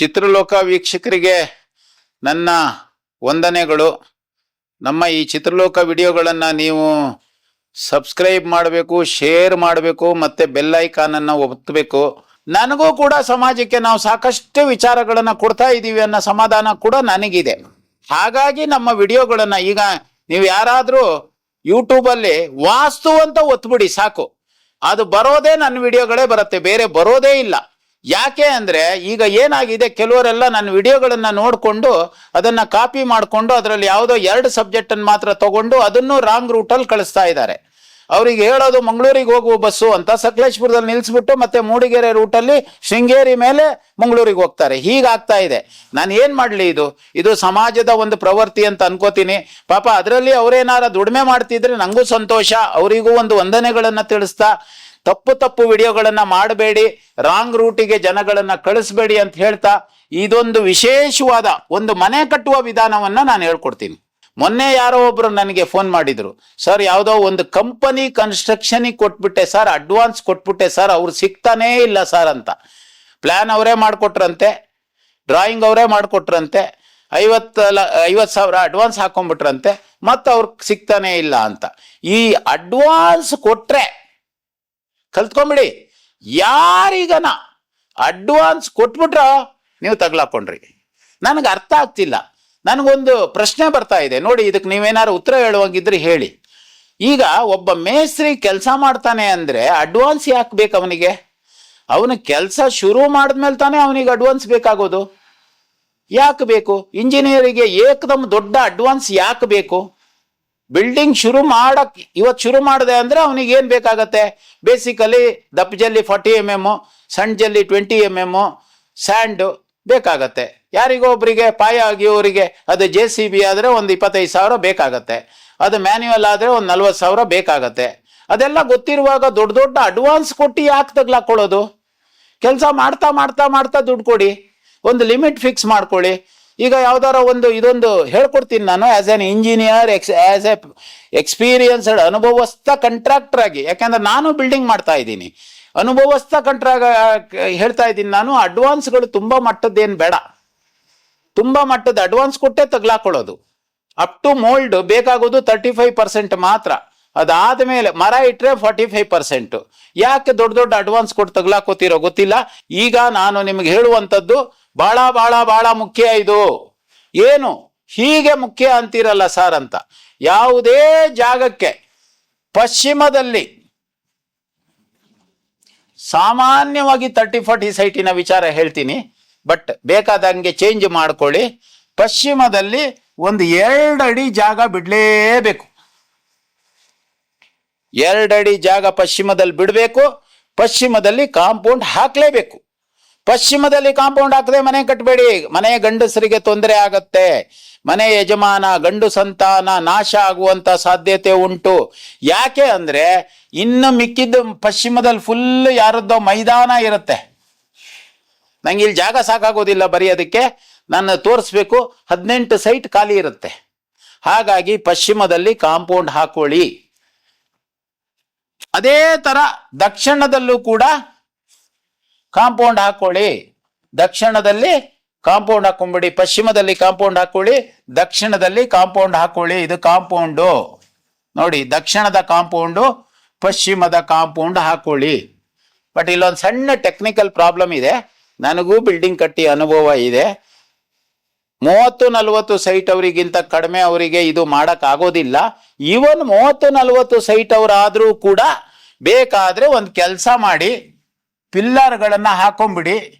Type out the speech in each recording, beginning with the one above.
ಚಿತ್ರಲೋಕ ವೀಕ್ಷಕರಿಗೆ ನನ್ನ ವಂದನೆಗಳು. ನಮ್ಮ ಈ ಚಿತ್ರಲೋಕ ವಿಡಿಯೋಗಳನ್ನು ನೀವು ಸಬ್ಸ್ಕ್ರೈಬ್ ಮಾಡಬೇಕು, ಶೇರ್ ಮಾಡಬೇಕು, ಮತ್ತು ಬೆಲ್ಲೈಕಾನನ್ನು ಒತ್ತಬೇಕು. ನನಗೂ ಕೂಡ ಸಮಾಜಕ್ಕೆ ನಾವು ಸಾಕಷ್ಟು ವಿಚಾರಗಳನ್ನು ಕೊಡ್ತಾ ಇದ್ದೀವಿ ಅನ್ನೋ ಸಮಾಧಾನ ಕೂಡ ನನಗಿದೆ. ಹಾಗಾಗಿ ನಮ್ಮ ವಿಡಿಯೋಗಳನ್ನು ಈಗ ನೀವು ಯಾರಾದರೂ ಯೂಟ್ಯೂಬಲ್ಲಿ ವಾಸ್ತು ಅಂತ ಒತ್ಬಿಡಿ, ಸಾಕು. ಅದು ಬರೋದೇ ನನ್ನ ವಿಡಿಯೋಗಳೇ ಬರುತ್ತೆ, ಬೇರೆ ಬರೋದೇ ಇಲ್ಲ. ಯಾಕೆ ಅಂದ್ರೆ ಈಗ ಏನಾಗಿದೆ, ಕೆಲವರೆಲ್ಲ ನನ್ನ ವಿಡಿಯೋಗಳನ್ನ ನೋಡಿಕೊಂಡು ಅದನ್ನ ಕಾಪಿ ಮಾಡಿಕೊಂಡು ಅದರಲ್ಲಿ ಯಾವುದೋ ಎರಡು ಸಬ್ಜೆಕ್ಟ್ ಅನ್ನು ಮಾತ್ರ ತಗೊಂಡು ಅದನ್ನು ರಾಂಗ್ ರೂಟಲ್ಲಿ ಕಳಿಸ್ತಾ ಇದ್ದಾರೆ. ಅವ್ರಿಗೆ ಹೇಳೋದು ಮಂಗಳೂರಿಗೆ ಹೋಗುವ ಬಸ್ಸು ಅಂತ ಸಕಲೇಶ್ಪುರದಲ್ಲಿ ನಿಲ್ಲಿಸ್ಬಿಟ್ಟು ಮತ್ತೆ ಮೂಡಿಗೆರೆ ರೂಟಲ್ಲಿ ಶೃಂಗೇರಿ ಮೇಲೆ ಮಂಗಳೂರಿಗೆ ಹೋಗ್ತಾರೆ. ಹೀಗಾಗ್ತಾ ಇದೆ. ನಾನು ಏನು ಮಾಡಲಿ ಇದು? ಇದು ಸಮಾಜದ ಒಂದು ಪ್ರವೃತ್ತಿ ಅಂತ ಅನ್ಕೋತೀನಿ. ಪಾಪ ಅದರಲ್ಲಿ ಅವರೇನಾರ ದುಡಿಮೆ ಮಾಡ್ತಿದ್ರೆ ನಂಗೂ ಸಂತೋಷ, ಅವರಿಗೂ ಒಂದು ವಂದನೆಗಳನ್ನು ತಿಳಿಸ್ತಾ ತಪ್ಪು ತಪ್ಪು ವಿಡಿಯೋಗಳನ್ನ ಮಾಡಬೇಡಿ ರಾಂಗ್ ರೂಟಿಗೆ ಜನಗಳನ್ನ ಕಳಿಸ್ಬೇಡಿ ಅಂತ ಹೇಳ್ತಾ ಇದೊಂದು ವಿಶೇಷವಾದ ಒಂದು ಮನೆ ಕಟ್ಟುವ ವಿಧಾನವನ್ನ ನಾನು ಹೇಳ್ಕೊಡ್ತೀನಿ. ಮೊನ್ನೆ ಯಾರೋ ಒಬ್ರು ನನಗೆ ಫೋನ್ ಮಾಡಿದ್ರು, ಸರ್, ಯಾವುದೋ ಒಂದು ಕಂಪನಿ ಕನ್ಸ್ಟ್ರಕ್ಷನಿಗೆ ಕೊಟ್ಬಿಟ್ಟೆ ಸರ್ ಅಡ್ವಾನ್ಸ್ ಕೊಟ್ಬಿಟ್ಟೆ ಸರ್ ಅವ್ರು ಸಿಗ್ತಾನೇ ಇಲ್ಲ ಸರ್ ಅಂತ. ಪ್ಲಾನ್ ಅವರೇ ಮಾಡಿಕೊಟ್ರಂತೆ ಡ್ರಾಯಿಂಗ್ ಅವರೇ ಮಾಡಿಕೊಟ್ರಂತೆ, ಐವತ್ತು ಐವತ್ತು ಸಾವಿರ ಅಡ್ವಾನ್ಸ್ ಹಾಕೊಂಡ್ಬಿಟ್ರಂತೆ ಮತ್ತೆ ಅವ್ರಿಗೆ ಸಿಗ್ತಾನೇ ಇಲ್ಲ ಅಂತ. ಈ ಅಡ್ವಾನ್ಸ್ ಕೊಟ್ರೆ ಕಲ್ತ್ಕೊಂಬಿಡಿ. ಯಾರಿಗನ ಅಡ್ವಾನ್ಸ್ ಕೊಟ್ಬಿಟ್ರ ನೀವು ತಗ್ಲಾಕೊಂಡ್ರಿ. ನನಗೆ ಅರ್ಥ ಆಗ್ತಿಲ್ಲ. ನನಗೊಂದು ಪ್ರಶ್ನೆ ಬರ್ತಾ ಇದೆ. ನೋಡಿ, ಇದಕ್ಕೆ ನೀವೇನಾದ್ರು ಉತ್ತರ ಹೇಳುವಂಗಿದ್ರೆ ಹೇಳಿ. ಈಗ ಒಬ್ಬ ಮೇಸ್ತ್ರಿ ಕೆಲಸ ಮಾಡ್ತಾನೆ ಅಂದ್ರೆ ಅಡ್ವಾನ್ಸ್ ಯಾಕೆ ಬೇಕು ಅವನಿಗೆ? ಅವನ ಕೆಲಸ ಶುರು ಮಾಡಿದ್ಮೇಲೆ ತಾನೇ ಅವನಿಗೆ ಅಡ್ವಾನ್ಸ್ ಬೇಕಾಗೋದು. ಯಾಕೆ ಬೇಕು? ಇಂಜಿನಿಯರಿಗೆ ಏಕದಮ್ ದೊಡ್ಡ ಅಡ್ವಾನ್ಸ್ ಯಾಕೆ ಬೇಕು? ಬಿಲ್ಡಿಂಗ್ ಶುರು ಮಾಡಕ್ ಇವತ್ತು ಶುರು ಮಾಡಿದೆ ಅಂದ್ರೆ ಅವನಿಗೆ ಏನ್ ಬೇಕಾಗತ್ತೆ? ಬೇಸಿಕಲಿ ದಪ್ಪ ಜಲ್ಲಿ ಫಾರ್ಟಿ ಎಂ ಎಂ ಸಣ್ಣ ಜಲ್ಲಿ ಟ್ವೆಂಟಿ ಎಂ ಎಂ ಸ್ಯಾಂಡ್ ಬೇಕಾಗತ್ತೆ. ಯಾರಿಗೋ ಒಬ್ರಿಗೆ, ಪಾಯ ಆಗಿಯವರಿಗೆ ಅದು ಜೆ ಸಿ ಬಿ ಆದ್ರೆ ಒಂದು ಇಪ್ಪತ್ತೈದು ಸಾವಿರ ಬೇಕಾಗತ್ತೆ. ಅದು ಮ್ಯಾನ್ಯುವಲ್ ಆದ್ರೆ ಒಂದು ನಲ್ವತ್ತು ಸಾವಿರ ಬೇಕಾಗತ್ತೆ. ಅದೆಲ್ಲ ಗೊತ್ತಿರುವಾಗ ದೊಡ್ಡ ದೊಡ್ಡ ಅಡ್ವಾನ್ಸ್ ಕೊಟ್ಟು ಯಾಕೆ ತಗ್ಲಾಕೊಳ್ಳೋದು ಕೆಲಸ ಮಾಡ್ತಾ ಮಾಡ್ತಾ ಮಾಡ್ತಾ ದುಡ್ಡು ಕೊಡಿ. ಒಂದು ಲಿಮಿಟ್ ಫಿಕ್ಸ್ ಮಾಡ್ಕೊಳ್ಳಿ. ಈಗ ಯಾವ್ದಾರ ಒಂದು ಇದೊಂದು ಹೇಳ್ಕೊಡ್ತೀನಿ ನಾನು as an engineer ex as a experienced ಅನುಭವಸ್ಥ contractor ಆಗಿ. ಯಾಕಂದ್ರೆ ನಾನು ಬಿಲ್ಡಿಂಗ್ ಮಾಡ್ತಾ ಇದ್ದೀನಿ. ಅನುಭವಸ್ಥ ಕಂಟ್ರಾಗ ಹೇಳ್ತಾ ಇದ್ದೀನಿ ನಾನು ಅಡ್ವಾನ್ಸ್ಗಳು ತುಂಬಾ ಮಟ್ಟದ್ದೇನು ಬೇಡ. ತುಂಬಾ ಮಟ್ಟದ ಅಡ್ವಾನ್ಸ್ ಕೊಟ್ಟೆ ತಗ್ಲಾಕೊಳ್ಳೋದು. ಅಪ್ ಟು ಮೋಲ್ಡ್ ಬೇಕಾಗೋದು ತರ್ಟಿ ಫೈವ್ ಪರ್ಸೆಂಟ್ ಮಾತ್ರ. ಅದಾದ ಮೇಲೆ ಮರ ಇಟ್ಟರೆ ಫಾರ್ಟಿ ಫೈವ್ ಪರ್ಸೆಂಟ್ ಯಾಕೆ ದೊಡ್ಡ ದೊಡ್ಡ ಅಡ್ವಾನ್ಸ್ ಕೊಟ್ಟು ತಗ್ಲಾಕೋತಿರೋ ಗೊತ್ತಿಲ್ಲ. ಈಗ ನಾನು ನಿಮ್ಗೆ ಹೇಳುವಂಥದ್ದು ಬಹಳ ಬಹಳ ಬಹಳ ಮುಖ್ಯ ಇದು. ಏನು? ಹೀಗೆ ಮುಖ್ಯ ಅಂತೀರಲ್ಲ ಸರ್ ಅಂತ. ಯಾವುದೇ ಜಾಗಕ್ಕೆ ಪಶ್ಚಿಮದಲ್ಲಿ ಸಾಮಾನ್ಯವಾಗಿ ತರ್ಟಿ ಫೋರ್ಟಿ ಸೈಟಿನ ವಿಚಾರ ಹೇಳ್ತೀನಿ, ಬಟ್ ಬೇಕಾದಂಗೆ ಚೇಂಜ್ ಮಾಡ್ಕೊಳ್ಳಿ. ಪಶ್ಚಿಮದಲ್ಲಿ ಒಂದು ಎರಡು ಜಾಗ ಬಿಡಲೇಬೇಕು. ಎರಡಡಿ ಜಾಗ ಪಶ್ಚಿಮದಲ್ಲಿ ಬಿಡಬೇಕು, ಪಶ್ಚಿಮದಲ್ಲಿ ಕಾಂಪೌಂಡ್ ಹಾಕ್ಲೇಬೇಕು. ಪಶ್ಚಿಮದಲ್ಲಿ ಕಾಂಪೌಂಡ್ ಹಾಕದೆ ಮನೆ ಕಟ್ಟಬೇಡಿ ಮನೆ ಗಂಡಸರಿಗೆ ತೊಂದರೆ ಆಗತ್ತೆ. ಮನೆ ಯಜಮಾನ, ಗಂಡು ಸಂತಾನ ನಾಶ ಆಗುವಂತ ಸಾಧ್ಯತೆ ಉಂಟು. ಯಾಕೆ ಅಂದ್ರೆ ಇನ್ನು ಮಿಕ್ಕಿದ್ದು ಪಶ್ಚಿಮದಲ್ಲಿ ಫುಲ್ ಯಾರದ್ದೋ ಮೈದಾನ ಇರುತ್ತೆ. ನಂಗೆ ಇಲ್ಲಿ ಜಾಗ ಸಾಕಾಗೋದಿಲ್ಲ ಬರೆಯೋದಕ್ಕೆ ನಾನು ತೋರಿಸ್ಬೇಕು, ಹದಿನೆಂಟು ಸೈಟ್ ಖಾಲಿ ಇರುತ್ತೆ. ಹಾಗಾಗಿ ಪಶ್ಚಿಮದಲ್ಲಿ ಕಾಂಪೌಂಡ್ ಹಾಕೊಳ್ಳಿ. ಅದೇ ತರ ದಕ್ಷಿಣದಲ್ಲೂ ಕೂಡ ಕಾಂಪೌಂಡ್ ಹಾಕೊಳ್ಳಿ. ದಕ್ಷಿಣದಲ್ಲಿ ಕಾಂಪೌಂಡ್ ಹಾಕೊಂಡ್ಬಿಡಿ. ಪಶ್ಚಿಮದಲ್ಲಿ ಕಾಂಪೌಂಡ್ ಹಾಕೊಳ್ಳಿ. ದಕ್ಷಿಣದಲ್ಲಿ ಕಾಂಪೌಂಡ್ ಹಾಕೊಳ್ಳಿ. ಇದು ಕಾಂಪೌಂಡು. ನೋಡಿ, ದಕ್ಷಿಣದ ಕಾಂಪೌಂಡು, ಪಶ್ಚಿಮದ ಕಾಂಪೌಂಡ್ ಹಾಕೊಳ್ಳಿ. ಬಟ್ ಇಲ್ಲೊಂದು ಸಣ್ಣ ಟೆಕ್ನಿಕಲ್ ಪ್ರಾಬ್ಲಮ್ ಇದೆ. ನನಗೂ ಬಿಲ್ಡಿಂಗ್ ಕಟ್ಟಿ ಅನುಭವ ಇದೆ. ಮೂವತ್ತು ನಲವತ್ತು ಸೈಟ್ ಅವರಿಗಿಂತ ಕಡಿಮೆ ಅವರಿಗೆ ಇದು ಮಾಡಕ್ ಆಗೋದಿಲ್ಲ. ಇವನ್ ಮೂವತ್ತು ನಲವತ್ತು ಸೈಟ್ ಅವರಾದ್ರೂ ಕೂಡ ಬೇಕಾದ್ರೆ ಒಂದು ಕೆಲಸ ಮಾಡಿ. ಪಿಲ್ಲರ್ಗಳನ್ನ ಹಾಕೊಂಬಿಡಿ.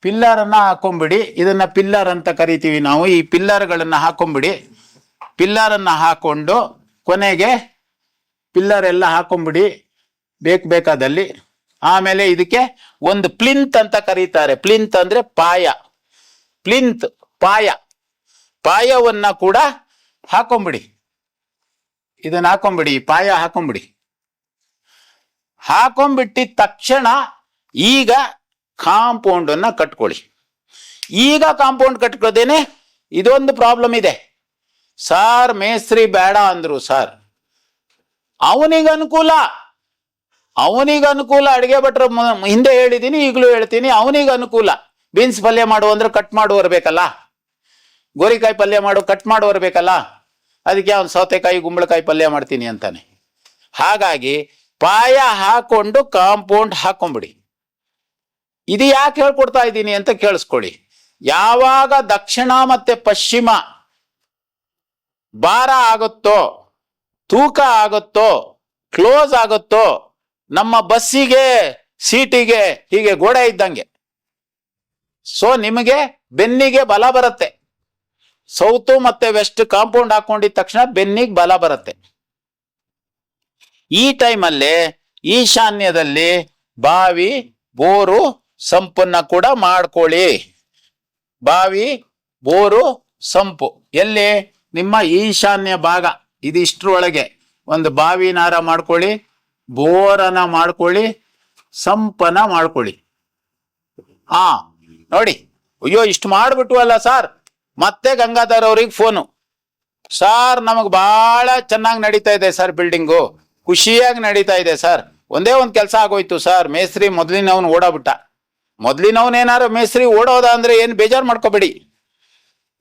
ಪಿಲ್ಲರನ್ನು ಹಾಕೊಂಬಿಡಿ. ಇದನ್ನ ಪಿಲ್ಲರ್ ಅಂತ ಕರಿತೀವಿ ನಾವು. ಈ ಪಿಲ್ಲರ್ಗಳನ್ನು ಹಾಕೊಂಬಿಡಿ. ಪಿಲ್ಲರನ್ನು ಹಾಕೊಂಡು ಕೊನೆಗೆ ಪಿಲ್ಲರ್ ಎಲ್ಲ ಹಾಕೊಂಬಿಡಿ. ಬೇಕು ಬೇಕಾದಲ್ಲಿ. ಆಮೇಲೆ ಇದಕ್ಕೆ ಒಂದು ಪ್ಲಿಂತ್ ಅಂತ ಕರೀತಾರೆ. ಪ್ಲಿಂತ್ ಅಂದ್ರೆ ಪಾಯ. ಪ್ಲಿಂತ್, ಪಾಯ. ಪಾಯವನ್ನ ಕೂಡ ಹಾಕೊಂಬಿಡಿ. ಇದನ್ನ ಹಾಕೊಂಬಿಡಿ. ಪಾಯ ಹಾಕೊಂಬಿಡಿ. ಹಾಕೊಂಬಿಟ್ಟಿದ ತಕ್ಷಣ ಈಗ ಕಾಂಪೌಂಡ್ ಅನ್ನ ಕಟ್ಕೊಳ್ಳಿ. ಈಗ ಕಾಂಪೌಂಡ್ ಕಟ್ಕೊಳ್ಳೋದೇನೆ ಇದೊಂದು ಪ್ರಾಬ್ಲಮ್ ಇದೆ. ಸಾರ್ ಮೇಸ್ತ್ರಿ ಬೇಡ ಅಂದ್ರು ಸಾರ್ ಅವನಿಗೆ ಅನುಕೂಲ. ಅವನಿಗೆ ಅನುಕೂಲ, ಅಡಿಗೆ ಭಟ್ರ ಹಿಂದೆ ಹೇಳಿದ್ದೀನಿ ಈಗಲೂ ಹೇಳ್ತೀನಿ, ಅವನಿಗೆ ಅನುಕೂಲ. ಬೀನ್ಸ್ ಪಲ್ಯ ಮಾಡು ಅಂದ್ರೆ ಕಟ್ ಮಾಡುವರ್ ಗೋರಿಕಾಯಿ ಪಲ್ಯ ಮಾಡು ಕಟ್ ಮಾಡುವರ್ ಅದಕ್ಕೆ ಅವ್ನು ಸೌತೆಕಾಯಿ, ಗುಂಬಳಕಾಯಿ ಪಲ್ಯ ಮಾಡ್ತೀನಿ ಅಂತಾನೆ. ಹಾಗಾಗಿ, ಪಾಯ ಹಾಕೊಂಡು ಕಾಂಪೌಂಡ್ ಹಾಕೊಂಬಿಡಿ. ಇದು ಯಾಕೆ ಹೇಳ್ಕೊಡ್ತಾ ಇದ್ದೀನಿ ಅಂತ ಕೇಳಿಸ್ಕೊಳ್ಳಿ. ಯಾವಾಗ ದಕ್ಷಿಣ ಮತ್ತೆ ಪಶ್ಚಿಮ ಭಾರ ಆಗುತ್ತೋ, ತೂಕ ಆಗುತ್ತೋ, ಕ್ಲೋಸ್ ಆಗುತ್ತೋ, ನಮ್ಮ ಬಸ್ಸಿಗೆ, ಸೀಟಿಗೆ ಹೀಗೆ ಗೋಡೆ ಇದ್ದಂಗೆ. ಸೊ ನಿಮಗೆ ಬೆನ್ನಿಗೆ ಬಲ ಬರುತ್ತೆ. ಸೌತು ಮತ್ತೆ ವೆಸ್ಟ್ ಕಾಂಪೌಂಡ್ ಹಾಕೊಂಡಿದ ತಕ್ಷಣ ಬೆನ್ನಿಗೆ ಬಲ ಬರುತ್ತೆ. ಈ ಟೈಮಲ್ಲಿ ಈಶಾನ್ಯದಲ್ಲಿ ಬಾವಿ, ಬೋರು ಸಂಪನ್ನ ಕೂಡ ಮಾಡ್ಕೊಳ್ಳಿ. ಬಾವಿ, ಬೋರು, ಸಂಪು. ಎಲ್ಲಿ? ನಿಮ್ಮ ಈಶಾನ್ಯ ಭಾಗ. ಇದಿಷ್ಟರೊಳಗೆ. ಒಂದು ಬಾವಿನಾರ ಮಾಡ್ಕೊಳ್ಳಿ, ಬೋರನ ಮಾಡ್ಕೊಳ್ಳಿ ಸಂಪನ ಮಾಡ್ಕೊಳ್ಳಿ. ಆ ನೋಡಿ. ಅಯ್ಯೋ, ಇಷ್ಟು ಅಲ್ಲ ಸರ್. ಮತ್ತೆ ಗಂಗಾಧರ್ ಅವ್ರಿಗೆ ಫೋನು. ಸಾರ್, ನಮಗ್ ಬಹಳ ಚೆನ್ನಾಗಿ ನಡೀತಾ ಇದೆ ಸರ್ ಬಿಲ್ಡಿಂಗು. ಖುಷಿಯಾಗಿ ನಡೀತಾ ಇದೆ ಸರ್. ಒಂದೇ ಒಂದು ಕೆಲಸ ಆಗೋಯ್ತು ಸರ್. ಮೇಸ್ತ್ರಿ ಮೊದಲಿನವನು ಓಡಾಬಿಟ್ಟ ಮೊದ್ಲಿನವನ್ ಏನಾರು ಮೇಸ್ತ್ರಿ ಓಡೋದ ಅಂದ್ರೆ ಏನ್ ಬೇಜಾರು ಮಾಡ್ಕೋಬೇಡಿ.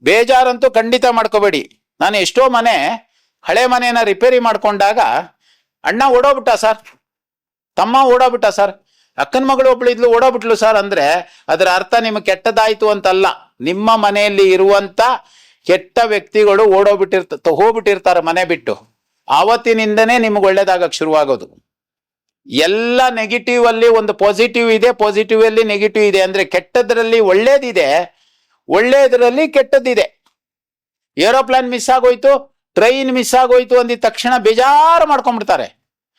ಬೇಜಾರಂತೂ ಖಂಡಿತ ಮಾಡ್ಕೋಬೇಡಿ. ನಾನು ಎಷ್ಟೋ ಮನೆ ಹಳೆ ಮನೆಯನ್ನ ರಿಪೇರಿ ಮಾಡ್ಕೊಂಡಾಗ ಅಣ್ಣ ಓಡೋಗ್ಬಿಟ್ಟ ಸರ್. ತಮ್ಮ ಓಡೋಗ್ಬಿಟ್ಟ ಸರ್. ಅಕ್ಕನ ಮಗಳು ಒಬ್ಳು ಇದ್ಲು ಓಡೋಬಿಟ್ಲು ಸರ್ ಅಂದ್ರೆ ಅದರ ಅರ್ಥ ನಿಮ್ಗೆ ಕೆಟ್ಟದಾಯ್ತು ಅಂತಲ್ಲ. ನಿಮ್ಮ ಮನೆಯಲ್ಲಿ ಇರುವಂತ ಕೆಟ್ಟ ವ್ಯಕ್ತಿಗಳು ಓಡೋಗ್ಬಿಟ್ಟಿರ್ತ, ಹೋಗ್ಬಿಟ್ಟಿರ್ತಾರೆ ಮನೆ ಬಿಟ್ಟು. ಆವತ್ತಿನಿಂದನೇ ನಿಮ್ಗೆ ಒಳ್ಳೇದಾಗಕ್ ಶುರುವಾಗೋದು. ಎಲ್ಲ ನೆಗೆಟಿವ್ ಅಲ್ಲಿ ಒಂದು ಪಾಸಿಟಿವ್ ಇದೆ ಪಾಸಿಟಿವ್ ಅಲ್ಲಿ ನೆಗೆಟಿವ್ ಇದೆ. ಅಂದ್ರೆ ಕೆಟ್ಟದ್ರಲ್ಲಿ ಒಳ್ಳೇದಿದೆ ಒಳ್ಳೆಯದರಲ್ಲಿ ಕೆಟ್ಟದ್ದಿದೆ. ಏರೋಪ್ಲೇನ್ ಮಿಸ್ ಆಗೋಯ್ತು ಟ್ರೈನ್ ಮಿಸ್ ಆಗೋಯ್ತು ಅಂದಿದ ತಕ್ಷಣ ಬೇಜಾರು ಮಾಡ್ಕೊಂಡ್ಬಿಡ್ತಾರೆ.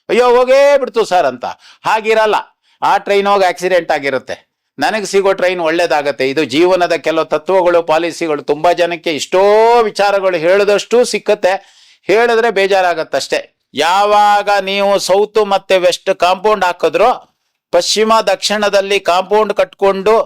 ಅಯ್ಯೋ, ಹೋಗೇ ಬಿಡ್ತು ಸರ್ ಅಂತ. ಹಾಗಿರಲ್ಲ. ಆ ಟ್ರೈನ್ ಹೋಗಿ ಆಕ್ಸಿಡೆಂಟ್ ಆಗಿರುತ್ತೆ. ನನಗೆ ಸಿಗೋ ಟ್ರೈನ್ ಒಳ್ಳೇದಾಗತ್ತೆ. ಇದು ಜೀವನದ ಕೆಲವು ತತ್ವಗಳು ಪಾಲಿಸಿಗಳು ತುಂಬಾ ಜನಕ್ಕೆ ಇಷ್ಟೋ ವಿಚಾರಗಳು ಹೇಳಿದಷ್ಟು ಸಿಕ್ಕತ್ತೆ. ಹೇಳಿದ್ರೆ ಬೇಜಾರಾಗತ್ತಷ್ಟೇ. ಯಾವಾಗ ನೀವು ಸೌತ್ ಮತ್ತೆ ವೆಸ್ಟ್ ಕಾಂಪೌಂಡ್ ಹಾಕಿದ್ರೋ ಪಶ್ಚಿಮ ದಕ್ಷಿಣದಲ್ಲಿ ಕಾಂಪೌಂಡ್ ಕಟ್ಕೊಂಡು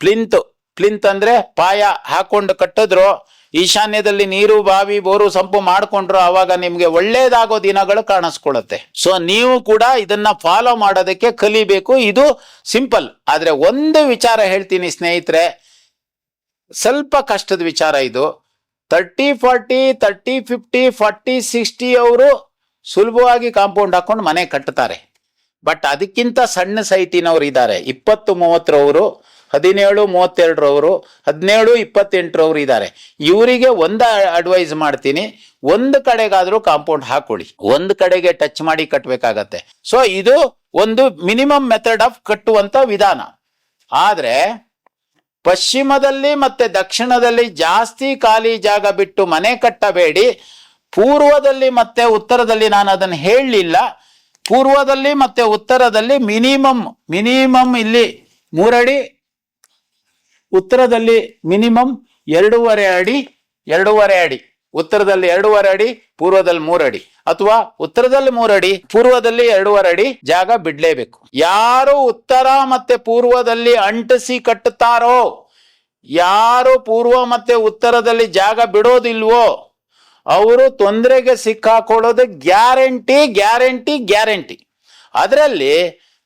ಪ್ಲಿಂತ್ ಪ್ಲಿಂತ್ ಅಂದ್ರೆ ಪಾಯ ಹಾಕೊಂಡು ಕಟ್ಟಿದ್ರು, ಈಶಾನ್ಯದಲ್ಲಿ ನೀರು, ಬಾವಿ, ಬೋರು ಸಂಪು ಮಾಡಿಕೊಂಡ್ರು ಅವಾಗ ನಿಮ್ಗೆ ಒಳ್ಳೇದಾಗೋ ದಿನಗಳು ಕಾಣಿಸ್ಕೊಳ್ಳುತ್ತೆ. ಸೊ ನೀವು ಕೂಡ ಇದನ್ನ ಫಾಲೋ ಮಾಡೋದಕ್ಕೆ ಕಲಿಬೇಕು. ಇದು ಸಿಂಪಲ್ ಆದ್ರೆ ಒಂದು ವಿಚಾರ ಹೇಳ್ತೀನಿ ಸ್ನೇಹಿತರೆ, ಸ್ವಲ್ಪ ಕಷ್ಟದ ವಿಚಾರ ಇದು. Thirty forty thirty fifty forty sixty ಅವರು ಸುಲಭವಾಗಿ ಕಾಂಪೌಂಡ್ ಹಾಕೊಂಡು ಮನೆ ಕಟ್ತಾರೆ. ಬಟ್ ಅದಕ್ಕಿಂತ ಸಣ್ಣ ಸೈಟಿನವ್ರು ಇದ್ದಾರೆ. ಇಪ್ಪತ್ತು, ಮೂವತ್ತರವರು, ಹದಿನೇಳು, ಮೂವತ್ತೆರಡರವರು, ಹದಿನೇಳು, ಇಪ್ಪತ್ತೆಂಟರವರು ಇದ್ದಾರೆ. ಇವರಿಗೆ ಒಂದು ಅಡ್ವೈಸ್ ಮಾಡ್ತೀನಿ. ಒಂದು ಕಡೆಗಾದರೂ ಕಾಂಪೌಂಡ್ ಹಾಕೊಳ್ಳಿ. ಒಂದು ಕಡೆಗೆ ಟಚ್ ಮಾಡಿ ಕಟ್ಟಬೇಕಾಗತ್ತೆ ಸೊ ಇದು ಒಂದು ಮಿನಿಮಮ್ ಮೆಥಡ್ ಆಫ್ ಕಟ್ಟುವಂಥ ವಿಧಾನ. ಆದರೆ, ಪಶ್ಚಿಮದಲ್ಲಿ ಮತ್ತೆ ದಕ್ಷಿಣದಲ್ಲಿ ಜಾಸ್ತಿ ಖಾಲಿ ಜಾಗ ಬಿಟ್ಟು ಮನೆ ಕಟ್ಟಬೇಡಿ. ಪೂರ್ವದಲ್ಲಿ ಮತ್ತೆ ಉತ್ತರದಲ್ಲಿ ನಾನು ಅದನ್ನು ಹೇಳಲಿಲ್ಲ. ಪೂರ್ವದಲ್ಲಿ ಮತ್ತೆ ಉತ್ತರದಲ್ಲಿ ಮಿನಿಮಮ್ ಮಿನಿಮಮ್ ಇಲ್ಲಿ ಮೂರಡಿ, ಉತ್ತರದಲ್ಲಿ ಮಿನಿಮಮ್ ಎರಡೂವರೆ ಅಡಿ ಎರಡೂವರೆ ಅಡಿ. ಉತ್ತರದಲ್ಲಿ ಎರಡೂವರೆ ಅಡಿ, ಪೂರ್ವದಲ್ಲಿ ಮೂರಡಿ. ಅಥವಾ ಉತ್ತರದಲ್ಲಿ ಮೂರಡಿ, ಪೂರ್ವದಲ್ಲಿ ಎರಡೂವರೆ ಅಡಿ ಜಾಗ ಬಿಡ್ಲೇಬೇಕು. ಯಾರು ಉತ್ತರ ಮತ್ತೆ ಪೂರ್ವದಲ್ಲಿ ಅಂಟಿಸಿ ಕಟ್ಟುತ್ತಾರೋ, ಯಾರು ಪೂರ್ವ ಮತ್ತೆ ಉತ್ತರದಲ್ಲಿ ಜಾಗ ಬಿಡೋದಿಲ್ವೋ ಅವರು ತೊಂದರೆಗೆ ಸಿಕ್ಕಾಕೊಳ್ಳೋದು ಗ್ಯಾರಂಟಿ ಗ್ಯಾರಂಟಿ ಗ್ಯಾರಂಟಿ. ಅದರಲ್ಲಿ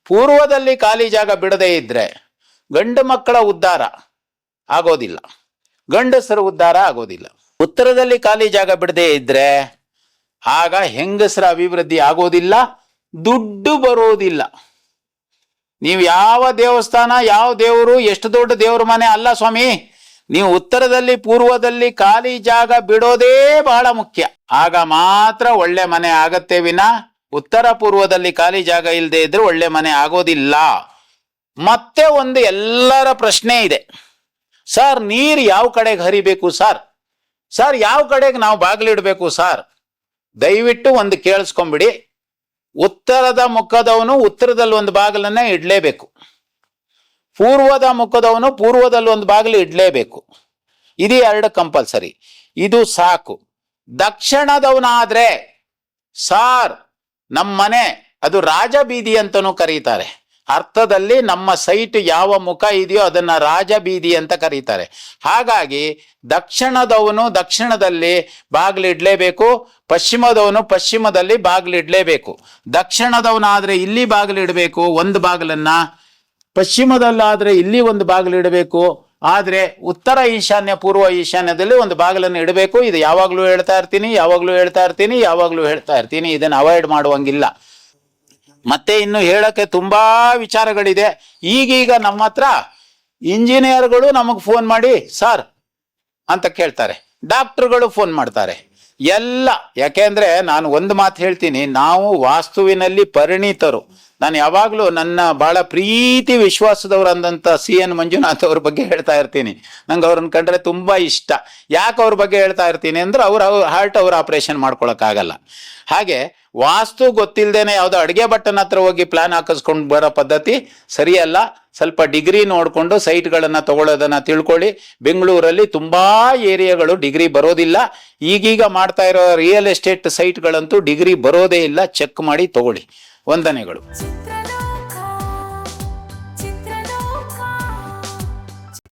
ಪೂರ್ವದಲ್ಲಿ ಖಾಲಿ ಜಾಗ ಬಿಡದೇ ಇದ್ರೆ ಗಂಡು ಮಕ್ಕಳ ಉದ್ಧಾರ ಆಗೋದಿಲ್ಲ. ಗಂಡಸರ ಉದ್ಧಾರ ಆಗೋದಿಲ್ಲ. ಉತ್ತರದಲ್ಲಿ ಖಾಲಿ ಜಾಗ ಬಿಡದೇ ಇದ್ರೆ ಆಗ ಹೆಂಗಸರ ಅಭಿವೃದ್ಧಿ ಆಗೋದಿಲ್ಲ, ದುಡ್ಡು ಬರೋದಿಲ್ಲ. ನೀವು ಯಾವ ದೇವಸ್ಥಾನ, ಯಾವ ದೇವರು, ಎಷ್ಟು ದೊಡ್ಡ ದೇವ್ರ ಮನೆ ಅಲ್ಲ ಸ್ವಾಮಿ? ನೀವು ಉತ್ತರದಲ್ಲಿ, ಪೂರ್ವದಲ್ಲಿ ಖಾಲಿ ಜಾಗ ಬಿಡೋದೇ ಬಹಳ ಮುಖ್ಯ. ಆಗ ಮಾತ್ರ ಒಳ್ಳೆ ಮನೆ ಆಗತ್ತೆ ವಿನ ಉತ್ತರ ಪೂರ್ವದಲ್ಲಿ ಖಾಲಿ ಜಾಗ ಇಲ್ಲದೆ ಇದ್ರೆ ಒಳ್ಳೆ ಮನೆ ಆಗೋದಿಲ್ಲ. ಮತ್ತೆ ಒಂದು ಎಲ್ಲರ ಪ್ರಶ್ನೆ ಇದೆ. ಸರ್, ನೀರು ಯಾವ ಕಡೆಗೆ ಹರಿಬೇಕು ಸರ್? ಸರ್, ಯಾವ ಕಡೆಗೆ ನಾವು ಬಾಗಿಲಿಡ್ಬೇಕು ಸರ್? ದಯವಿಟ್ಟು ಒಂದು ಕೇಳಿಸ್ಕೊಂಬಿಡಿ. ಉತ್ತರದ ಮುಖದವನು ಉತ್ತರದಲ್ಲಿ ಒಂದು ಬಾಗಿಲನ್ನ ಇಡ್ಲೇಬೇಕು. ಪೂರ್ವದ ಮುಖದವನು ಪೂರ್ವದಲ್ಲಿ ಒಂದು ಬಾಗಿಲು ಇಡಲೇಬೇಕು. ಇದು ಎರಡು ಕಂಪಲ್ಸರಿ ಇದು ಸಾಕು. ದಕ್ಷಿಣದವನಾದ್ರೆ, ಸಾರ್ ನಮ್ಮ ಮನೆ ಅದು ರಾಜಬೀದಿ ಅಂತನೂ ಕರೀತಾರೆ. ಅರ್ಥದಲ್ಲಿ ನಮ್ಮ ಸೈಟ್ ಯಾವ ಮುಖ ಇದೆಯೋ ಅದನ್ನ ರಾಜಬೀದಿ ಅಂತ ಕರೀತಾರೆ. ಹಾಗಾಗಿ ದಕ್ಷಿಣದವನು ದಕ್ಷಿಣದಲ್ಲಿ ಬಾಗಿಲಿಡ್ಲೇಬೇಕು ಪಶ್ಚಿಮದವನು ಪಶ್ಚಿಮದಲ್ಲಿ ಬಾಗಿಲಿಡ್ಲೇಬೇಕು ದಕ್ಷಿಣದವನಾದ್ರೆ ಇಲ್ಲಿ ಬಾಗಿಲಿಡಬೇಕು ಒಂದು ಬಾಗಿಲನ್ನ ಪಶ್ಚಿಮದಲ್ಲಾದ್ರೆ ಇಲ್ಲಿ ಒಂದು ಬಾಗಿಲು ಇಡಬೇಕು, ಆದರೆ ಉತ್ತರ ಈಶಾನ್ಯ, ಪೂರ್ವ ಈಶಾನ್ಯದಲ್ಲಿ ಒಂದು ಬಾಗಿಲನ್ನು ಇಡಬೇಕು. ಇದು ಯಾವಾಗಲೂ ಹೇಳ್ತಾ ಇರ್ತೀನಿ, ಯಾವಾಗಲೂ ಹೇಳ್ತಾ ಇರ್ತೀನಿ, ಯಾವಾಗಲೂ ಹೇಳ್ತಾ ಇರ್ತೀನಿ. ಇದನ್ನು ಅವಾಯ್ಡ್ ಮಾಡುವಂಗಿಲ್ಲ. ಮತ್ತೆ ಇನ್ನು ಹೇಳಕ್ಕೆ ತುಂಬಾ ವಿಚಾರಗಳಿದೆ. ಈಗೀಗ ನಮ್ಮ ಹತ್ರ ಇಂಜಿನಿಯರ್ಗಳು ನಮಗೆ ಫೋನ್ ಮಾಡಿ, ಸರ್, ಅಂತ ಕೇಳ್ತಾರೆ. ಡಾಕ್ಟರ್ಗಳು ಫೋನ್ ಮಾಡ್ತಾರೆ. ಎಲ್ಲ, ಯಾಕೆಂದ್ರೆ ನಾನು ಒಂದು ಮಾತು ಹೇಳ್ತೀನಿ, ನಾವು ವಾಸ್ತುವಿನಲ್ಲಿ ಪರಿಣಿತರು. ನಾನು ಯಾವಾಗಲೂ ನನ್ನ ಬಹಳ ಪ್ರೀತಿ ವಿಶ್ವಾಸದವ್ರು ಅಂದಂತ ಸಿ ಎನ್ ಮಂಜುನಾಥ್ ಅವ್ರ ಬಗ್ಗೆ ಹೇಳ್ತಾ ಇರ್ತೀನಿ. ನಂಗೆ ಅವ್ರನ್ನ ಕಂಡ್ರೆ ತುಂಬಾ ಇಷ್ಟ. ಯಾಕೆ ಅವ್ರ ಬಗ್ಗೆ ಹೇಳ್ತಾ ಇರ್ತೀನಿ ಅಂದ್ರೆ ಅವ್ರ ಹಾರ್ಟ್ ಅವ್ರ ಆಪರೇಷನ್ ಮಾಡ್ಕೊಳಕ್ಕಾಗಲ್ಲ. ಹಾಗೆ ವಾಸ್ತು ಗೊತ್ತಿಲ್ಲದೇನೆ ಯಾವುದೋ ಅಡುಗೆ ಬಟ್ಟನ ಹತ್ರ ಹೋಗಿ ಪ್ಲಾನ್ ಹಾಕಿಸ್ಕೊಂಡು ಬರೋ ಪದ್ಧತಿ ಸರಿಯಲ್ಲ. ಸ್ವಲ್ಪ ಡಿಗ್ರಿ ನೋಡಿಕೊಂಡು ಸೈಟ್ಗಳನ್ನು ತಗೊಳ್ಳೋದನ್ನ ತಿಳ್ಕೊಳ್ಳಿ. ಬೆಂಗಳೂರಲ್ಲಿ ತುಂಬಾ ಏರಿಯಾಗಳು ಡಿಗ್ರಿ ಬರೋದಿಲ್ಲ. ಈಗೀಗ ಮಾಡ್ತಾ ಇರೋ ರಿಯಲ್ ಎಸ್ಟೇಟ್ ಸೈಟ್ಗಳಂತೂ ಡಿಗ್ರಿ ಬರೋದೇ ಇಲ್ಲ. ಚೆಕ್ ಮಾಡಿ ತಗೊಳ್ಳಿ. ವಂದನೆಗಳು.